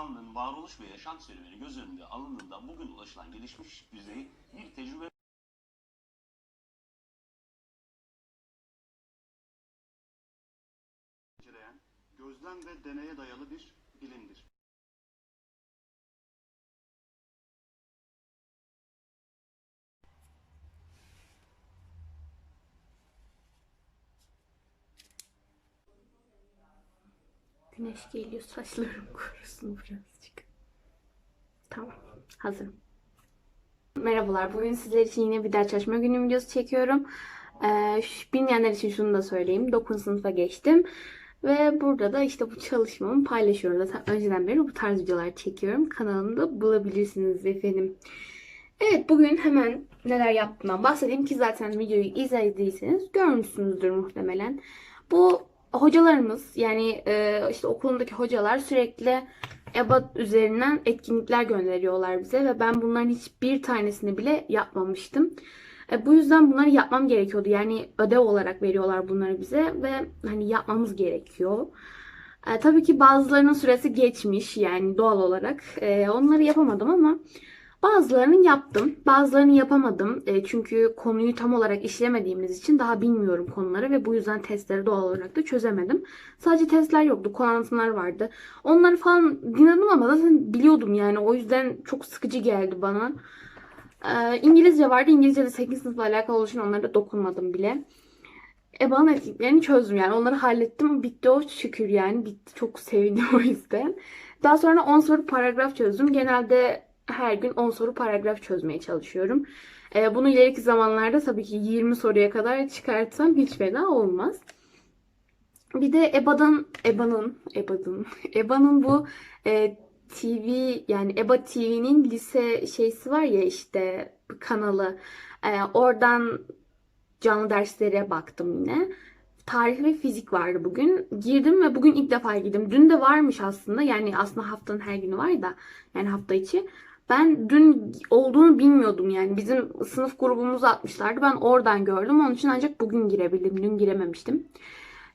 insanlığın varoluş ve yaşam serüveni göz önünde alındığında bugün ulaşılan gelişmiş düzey bir tecrübe gözlem ve deneye dayalı bir bilimdir. Güneş geliyor saçlarım kurusun birazcık. Tamam hazırım. Merhabalar bugün sizler için yine bir ders çalışma günü videosu çekiyorum. Ee, bilmeyenler için şunu da söyleyeyim. 9. sınıfa geçtim. Ve burada da işte bu çalışmamı paylaşıyorum. Zaten önceden beri bu tarz videolar çekiyorum. Kanalımda bulabilirsiniz efendim. Evet bugün hemen neler yaptığımdan bahsedeyim ki zaten videoyu izlediyseniz görmüşsünüzdür muhtemelen. Bu hocalarımız yani e, işte okulundaki hocalar sürekli EBA üzerinden etkinlikler gönderiyorlar bize ve ben bunların hiçbir tanesini bile yapmamıştım. E, bu yüzden bunları yapmam gerekiyordu. Yani ödev olarak veriyorlar bunları bize ve hani yapmamız gerekiyor. E, tabii ki bazılarının süresi geçmiş yani doğal olarak. E, onları yapamadım ama bazılarını yaptım. Bazılarını yapamadım. E, çünkü konuyu tam olarak işlemediğimiz için daha bilmiyorum konuları ve bu yüzden testleri doğal olarak da çözemedim. Sadece testler yoktu. Konu anlatımlar vardı. Onları falan dinledim ama zaten biliyordum yani. O yüzden çok sıkıcı geldi bana. Ee, İngilizce vardı. İngilizce de 8 sınıfla alakalı olduğu için onlara da dokunmadım bile. EBA'nın etkinliklerini çözdüm yani. Onları hallettim. Bitti o şükür yani. Bitti. Çok sevindim o yüzden. Daha sonra 10 soru paragraf çözdüm. Genelde her gün 10 soru paragraf çözmeye çalışıyorum. Ee, bunu ileriki zamanlarda tabii ki 20 soruya kadar çıkartsam hiç fena olmaz. Bir de EBA'dan, EBA'nın, EBA'nın, EBA'nın bu e, TV yani EBA TV'nin lise şeysi var ya işte kanalı. E, oradan canlı derslere baktım yine. Tarih ve fizik vardı bugün. Girdim ve bugün ilk defa girdim. Dün de varmış aslında. Yani aslında haftanın her günü var da. Yani hafta içi. Ben dün olduğunu bilmiyordum yani. Bizim sınıf grubumuzu atmışlardı. Ben oradan gördüm. Onun için ancak bugün girebildim. Dün girememiştim.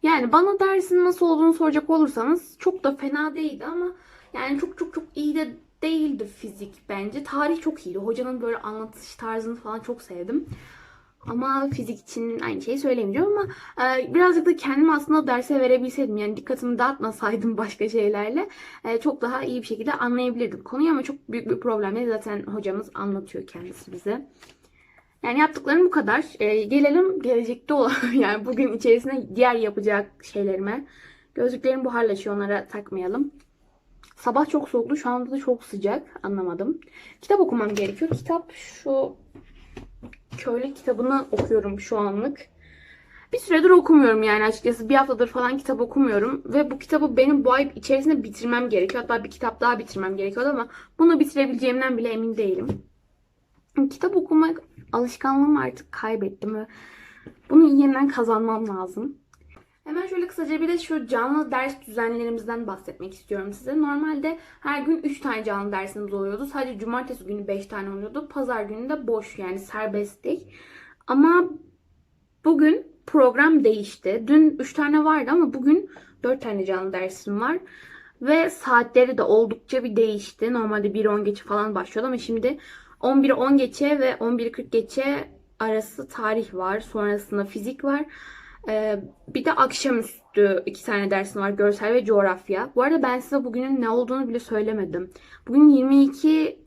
Yani bana dersin nasıl olduğunu soracak olursanız çok da fena değildi ama yani çok çok çok iyi de değildi fizik bence. Tarih çok iyiydi. Hocanın böyle anlatış tarzını falan çok sevdim. Ama fizik için aynı şeyi söylemeyeceğim ama e, birazcık da kendimi aslında derse verebilseydim yani dikkatimi dağıtmasaydım başka şeylerle e, çok daha iyi bir şekilde anlayabilirdim konuyu ama çok büyük bir problem değil. Zaten hocamız anlatıyor kendisi bize. Yani yaptıklarım bu kadar. E, gelelim gelecekte olan yani bugün içerisinde diğer yapacak şeylerime. Gözlüklerim buharlaşıyor onlara takmayalım. Sabah çok soğuktu. Şu anda da çok sıcak. Anlamadım. Kitap okumam gerekiyor. Kitap şu köylü kitabını okuyorum şu anlık. Bir süredir okumuyorum yani açıkçası. Bir haftadır falan kitap okumuyorum. Ve bu kitabı benim bu ay içerisinde bitirmem gerekiyor. Hatta bir kitap daha bitirmem gerekiyordu ama bunu bitirebileceğimden bile emin değilim. Kitap okumak alışkanlığımı artık kaybettim ve bunu yeniden kazanmam lazım. Hemen şöyle kısaca bir de şu canlı ders düzenlerimizden bahsetmek istiyorum size. Normalde her gün 3 tane canlı dersimiz oluyordu. Sadece cumartesi günü 5 tane oluyordu. Pazar günü de boş yani serbestlik. Ama bugün program değişti. Dün 3 tane vardı ama bugün 4 tane canlı dersim var. Ve saatleri de oldukça bir değişti. Normalde 1.10 geçe falan başlıyordu ama şimdi 11'i 10 geçe ve 11'i 40 geçe arası tarih var. Sonrasında fizik var. Ee, bir de akşamüstü iki tane dersim var. Görsel ve coğrafya. Bu arada ben size bugünün ne olduğunu bile söylemedim. Bugün 22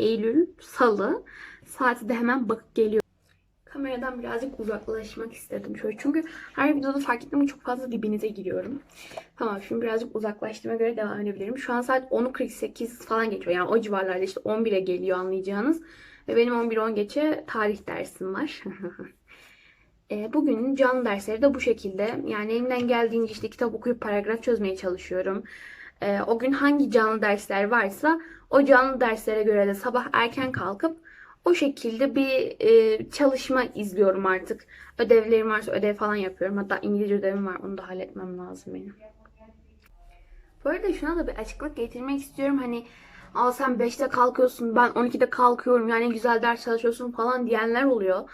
Eylül Salı. Saati de hemen bakıp geliyor. Kameradan birazcık uzaklaşmak istedim şöyle. Çünkü her videoda fark ettim çok fazla dibinize giriyorum. Tamam şimdi birazcık uzaklaştığıma göre devam edebilirim. Şu an saat 10.48 falan geçiyor. Yani o civarlarda işte 11'e geliyor anlayacağınız. Ve benim 11-10 geçe tarih dersim var. E, bugünün canlı dersleri de bu şekilde. Yani elimden geldiğince işte kitap okuyup paragraf çözmeye çalışıyorum. E, o gün hangi canlı dersler varsa o canlı derslere göre de sabah erken kalkıp o şekilde bir e, çalışma izliyorum artık. Ödevlerim varsa ödev falan yapıyorum. Hatta İngilizce ödevim var. Onu da halletmem lazım benim. Bu arada şuna da bir açıklık getirmek istiyorum. Hani Aa sen 5'te kalkıyorsun ben 12'de kalkıyorum yani güzel ders çalışıyorsun falan diyenler oluyor.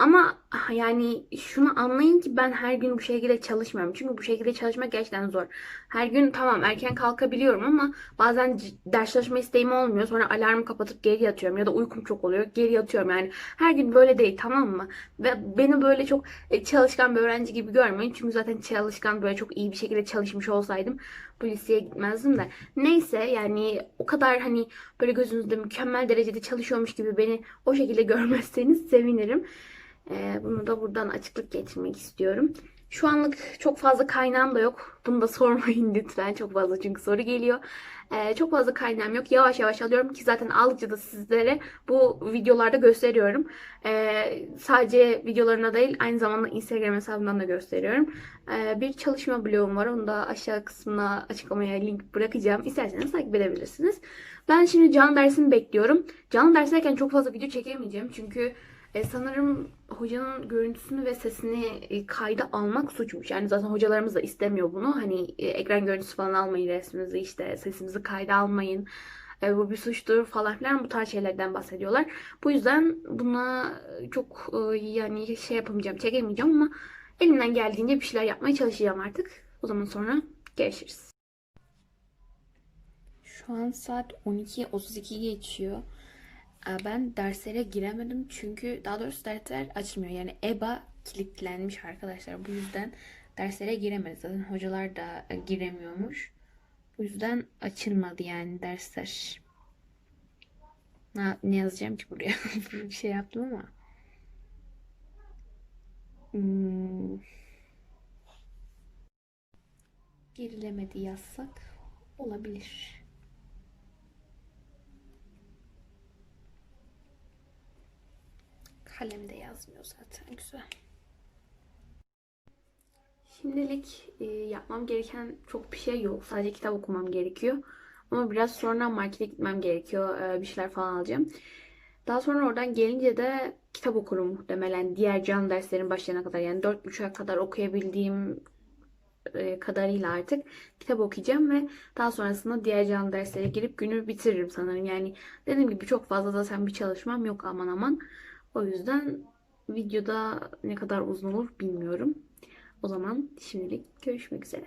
Ama Ah, Yani şunu anlayın ki ben her gün bu şekilde çalışmıyorum. Çünkü bu şekilde çalışmak gerçekten zor. Her gün tamam erken kalkabiliyorum ama bazen ders çalışma isteğim olmuyor. Sonra alarmı kapatıp geri yatıyorum ya da uykum çok oluyor. Geri yatıyorum yani. Her gün böyle değil tamam mı? Ve beni böyle çok e, çalışkan bir öğrenci gibi görmeyin. Çünkü zaten çalışkan böyle çok iyi bir şekilde çalışmış olsaydım bu liseye gitmezdim de. Neyse yani o kadar hani böyle gözünüzde mükemmel derecede çalışıyormuş gibi beni o şekilde görmezseniz sevinirim. Ee, bunu da buradan açıklık getirmek istiyorum. Şu anlık çok fazla kaynağım da yok. Bunu da sormayın lütfen. Çok fazla çünkü soru geliyor. Ee, çok fazla kaynağım yok. Yavaş yavaş alıyorum ki zaten aldıkça da sizlere bu videolarda gösteriyorum. Ee, sadece videolarına değil aynı zamanda Instagram hesabımdan da gösteriyorum. Ee, bir çalışma blogum var. Onu da aşağı kısmına açıklamaya link bırakacağım. İsterseniz takip edebilirsiniz. Ben şimdi canlı dersimi bekliyorum. Canlı dersteyken çok fazla video çekemeyeceğim. Çünkü e, sanırım hocanın görüntüsünü ve sesini e, kayda almak suçmuş. Yani zaten hocalarımız da istemiyor bunu. Hani e, ekran görüntüsü falan almayın resminizi işte sesimizi kayda almayın. E, bu bir suçtur falan filan bu tarz şeylerden bahsediyorlar. Bu yüzden buna çok e, yani şey yapamayacağım, çekemeyeceğim ama elimden geldiğince bir şeyler yapmaya çalışacağım artık. O zaman sonra görüşürüz. Şu an saat 12.32 geçiyor. Ben derslere giremedim çünkü daha doğrusu dersler açılmıyor. Yani EBA kilitlenmiş arkadaşlar. Bu yüzden derslere giremedik. Zaten hocalar da e, giremiyormuş. Bu yüzden açılmadı yani dersler. Ne, ne yazacağım ki buraya? bir şey yaptım ama. Hmm. Girilemedi yazsak olabilir. Kalemde yazmıyor zaten. Güzel. Şimdilik e, yapmam gereken çok bir şey yok. Sadece kitap okumam gerekiyor. Ama biraz sonra markete gitmem gerekiyor. E, bir şeyler falan alacağım. Daha sonra oradan gelince de kitap okurum muhtemelen. Diğer can derslerin başlayana kadar yani 4.30'a kadar okuyabildiğim e, kadarıyla artık kitap okuyacağım ve daha sonrasında diğer canlı derslere girip günü bitiririm sanırım. Yani dediğim gibi çok fazla zaten bir çalışmam yok aman aman. O yüzden videoda ne kadar uzun olur bilmiyorum. O zaman şimdilik görüşmek üzere.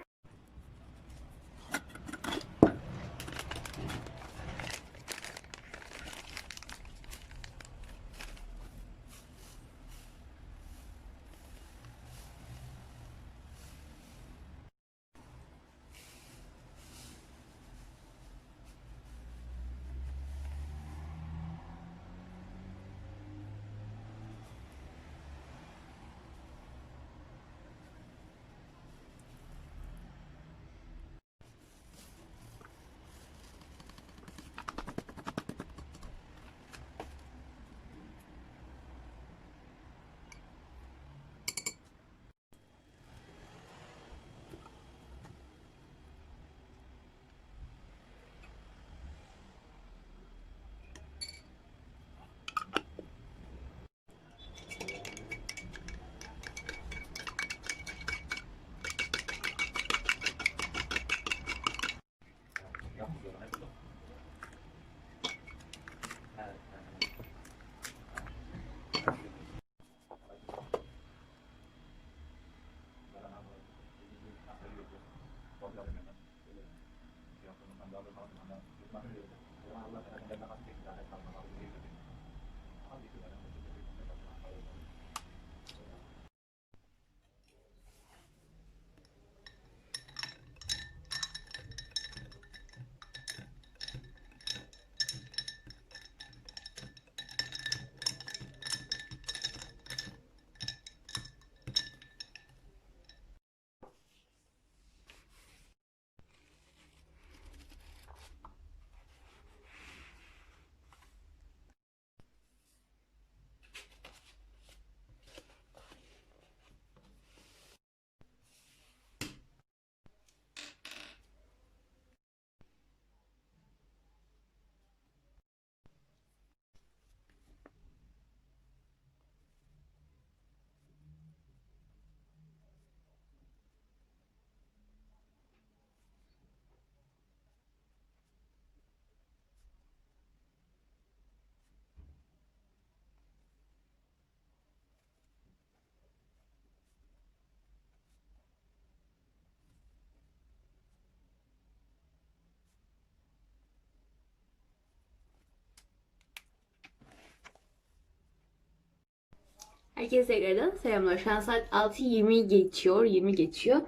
Herkese tekrardan selamlar. Şu an saat 6.20 geçiyor. 20 geçiyor.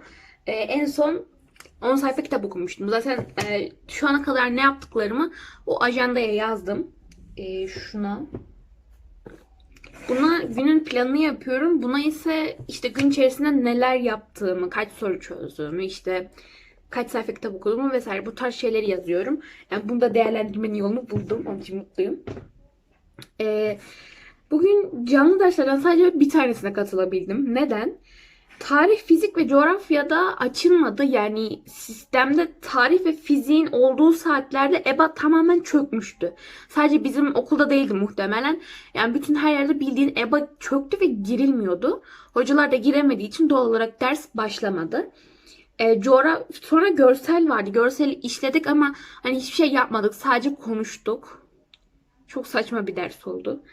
Ee, en son 10 sayfa kitap okumuştum. Zaten e, şu ana kadar ne yaptıklarımı o ajandaya yazdım. Ee, şuna. Buna günün planını yapıyorum. Buna ise işte gün içerisinde neler yaptığımı, kaç soru çözdüğümü, işte kaç sayfa kitap okuduğumu vesaire bu tarz şeyleri yazıyorum. Yani bunu da değerlendirmenin yolunu buldum. Onun için mutluyum. Ee, bugün canlı derslerden sadece bir tanesine katılabildim. Neden? Tarih, fizik ve coğrafyada açılmadı. Yani sistemde tarih ve fiziğin olduğu saatlerde EBA tamamen çökmüştü. Sadece bizim okulda değildi muhtemelen. Yani bütün her yerde bildiğin EBA çöktü ve girilmiyordu. Hocalar da giremediği için doğal olarak ders başlamadı. E, coğraf sonra görsel vardı. Görseli işledik ama hani hiçbir şey yapmadık. Sadece konuştuk. Çok saçma bir ders oldu.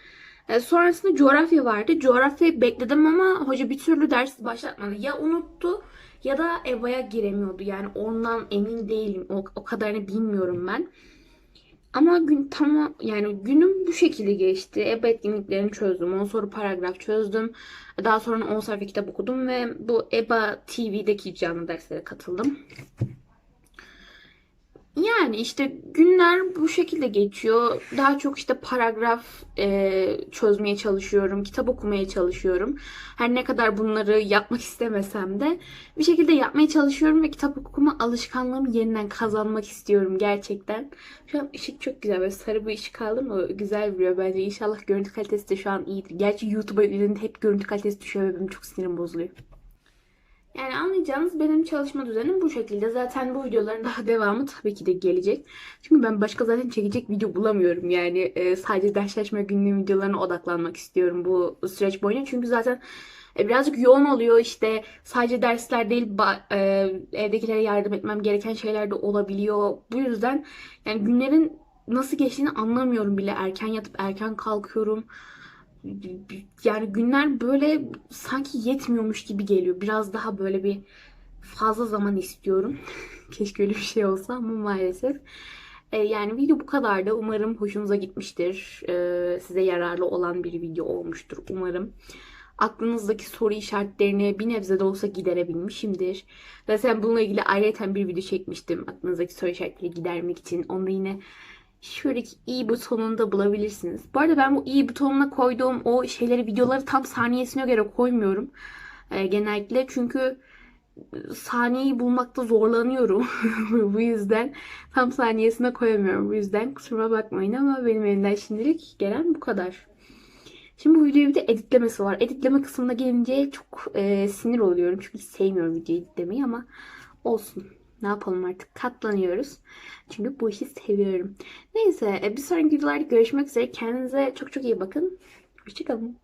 E, sonrasında coğrafya vardı. Coğrafyayı bekledim ama hoca bir türlü ders başlatmadı. Ya unuttu ya da EBA'ya giremiyordu. Yani ondan emin değilim. O, o kadarını bilmiyorum ben. Ama gün tamam yani günüm bu şekilde geçti. EBA etkinliklerini çözdüm. 10 soru paragraf çözdüm. Daha sonra 10 sayfa kitap okudum ve bu EBA TV'deki canlı derslere katıldım. Yani işte günler bu şekilde geçiyor. Daha çok işte paragraf e, çözmeye çalışıyorum, kitap okumaya çalışıyorum. Her ne kadar bunları yapmak istemesem de bir şekilde yapmaya çalışıyorum ve kitap okuma alışkanlığımı yeniden kazanmak istiyorum gerçekten. Şu an ışık çok güzel. Böyle sarı bir ışık aldım o güzel vuruyor bence. İnşallah görüntü kalitesi de şu an iyidir. Gerçi YouTube'a üzerinde hep görüntü kalitesi düşüyor ve benim çok sinirim bozuluyor. Yani anlayacağınız benim çalışma düzenim bu şekilde. Zaten bu videoların daha devamı tabii ki de gelecek. Çünkü ben başka zaten çekecek video bulamıyorum. Yani e, sadece dersleşme günlüğü videolarına odaklanmak istiyorum bu süreç boyunca. Çünkü zaten e, birazcık yoğun oluyor işte. Sadece dersler değil e, evdekilere yardım etmem gereken şeyler de olabiliyor. Bu yüzden yani günlerin nasıl geçtiğini anlamıyorum bile. Erken yatıp erken kalkıyorum yani günler böyle sanki yetmiyormuş gibi geliyor. Biraz daha böyle bir fazla zaman istiyorum. Keşke öyle bir şey olsa ama maalesef. Ee, yani video bu kadardı. Umarım hoşunuza gitmiştir. Ee, size yararlı olan bir video olmuştur umarım. Aklınızdaki soru işaretlerini bir nebze de olsa giderebilmişimdir. Zaten bununla ilgili ayrıca bir video çekmiştim. Aklınızdaki soru işaretleri gidermek için. Onu da yine şuradaki i butonunda bulabilirsiniz. Bu arada ben bu i butonuna koyduğum o şeyleri videoları tam saniyesine göre koymuyorum. Ee, genellikle çünkü saniyeyi bulmakta zorlanıyorum. bu yüzden tam saniyesine koyamıyorum. Bu yüzden kusuruma bakmayın ama benim elimden şimdilik gelen bu kadar. Şimdi bu videoyu bir de editlemesi var. Editleme kısmına gelince çok e, sinir oluyorum. Çünkü sevmiyorum video editlemeyi ama olsun. Ne yapalım artık katlanıyoruz. Çünkü bu işi seviyorum. Neyse e, bir sonraki videolarda görüşmek üzere. Kendinize çok çok iyi bakın. Hoşçakalın.